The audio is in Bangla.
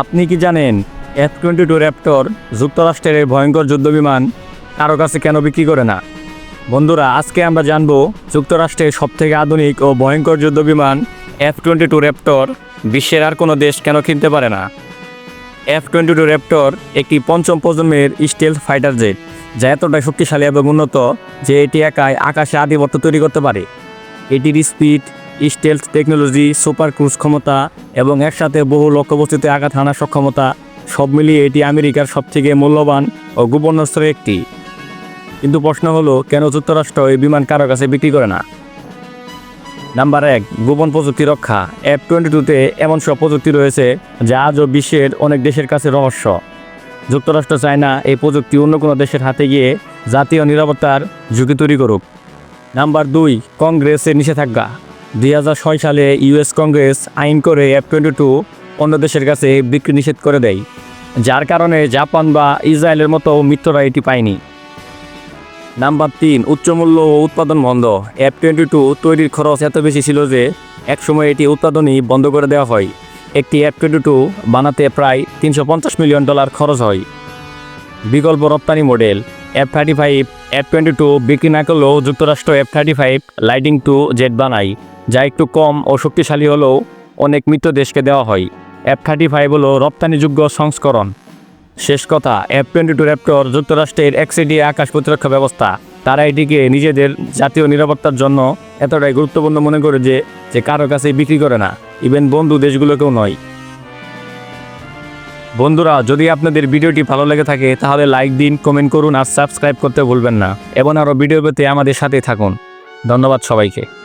আপনি কি জানেন এফ টোয়েন্টি টু র্যাপ্টর যুক্তরাষ্ট্রের এই ভয়ঙ্কর যুদ্ধবিমান কারও কাছে কেন বিক্রি করে না? বন্ধুরা, আজকে আমরা জানব যুক্তরাষ্ট্রের সবথেকে আধুনিক ও ভয়ঙ্কর যুদ্ধবিমান এফ টোয়েন্টি টু র্যাপ্টর বিশ্বের আর কোনো দেশ কেন কিনতে পারে না? এফ টোয়েন্টি টু র্যাপ্টর একটি পঞ্চম প্রজন্মের স্টেল ফাইটার জেট, যা এতটাই শক্তিশালী এবং উন্নত যে এটি একাই আকাশে আধিপত্য তৈরি করতে পারে। এটির speed stealth technology super cruise ক্ষমতা এবং একসাথে বহু লক্ষ্যবস্তুতে আঘাত হানার সক্ষমতা, সব মিলিয়ে এটি আমেরিকার সবথেকে মূল্যবান ও গোপনাস্ত্রের একটি। কিন্তু প্রশ্ন হলো, কেন যুক্তরাষ্ট্র এই বিমান কারও কাছে বিক্রি করে না? নাম্বার এক, গোপন প্রযুক্তি রক্ষা। এফ টোয়েন্টি টুতে এমন সব প্রযুক্তি রয়েছে যা আজও বিশ্বের অনেক দেশের কাছে রহস্য। যুক্তরাষ্ট্র চায় না এই প্রযুক্তি অন্য কোনো দেশের হাতে গিয়ে জাতীয় নিরাপত্তার ঝুঁকি তৈরি করুক। নাম্বার দুই, কংগ্রেসের নিষেধাজ্ঞা। দুই হাজার ছয় সালে ইউএস কংগ্রেস আইন করে এফ টোয়েন্টি টু অন্য দেশের কাছে বিক্রি নিষেধ করে দেয়, যার কারণে জাপান বা ইসরায়েলের মতো মিত্ররা এটি পায়নি। নাম্বার তিন, উচ্চমূল্য ও উৎপাদন বন্ধ। এফ টোয়েন্টি টু তৈরির খরচ এত বেশি ছিল যে একসময় এটি উৎপাদনই বন্ধ করে দেওয়া হয়। একটি এফ টোয়েন্টি টু বানাতে প্রায় তিনশো পঞ্চাশ মিলিয়ন ডলার খরচ হয়। বিকল্প রপ্তানি model, F thirty five, F twenty two বিক্রি না করলেও যুক্তরাষ্ট্র F thirty five, Lightning two jet বানায়। যা একটু কম ও শক্তিশালী হলেও অনেক মিত্র দেশকে দেওয়া হয়। এফ থার্টি ফাইভ হলো রপ্তানিযোগ্য সংস্করণ। শেষ কথা এফ টোয়েন্টি টু র্যাপ্টর যুক্তরাষ্ট্রের এক্সিডি আকাশ প্রতিরক্ষা ব্যবস্থা। তারা এটিকে নিজেদের জাতীয় নিরাপত্তার জন্য এতটাই গুরুত্বপূর্ণ মনে করে যে যে কারও কাছে বিক্রি করে না। ইভেন বন্ধু দেশগুলোকেও নয়। বন্ধুরা, যদি আপনাদের ভিডিওটি ভালো লেগে থাকে, তাহলে লাইক দিন, কমেন্ট করুন আর সাবস্ক্রাইব করতে ভুলবেন না। এবং আরও ভিডিও পেতে আমাদের সাথেই থাকুন। ধন্যবাদ সবাইকে।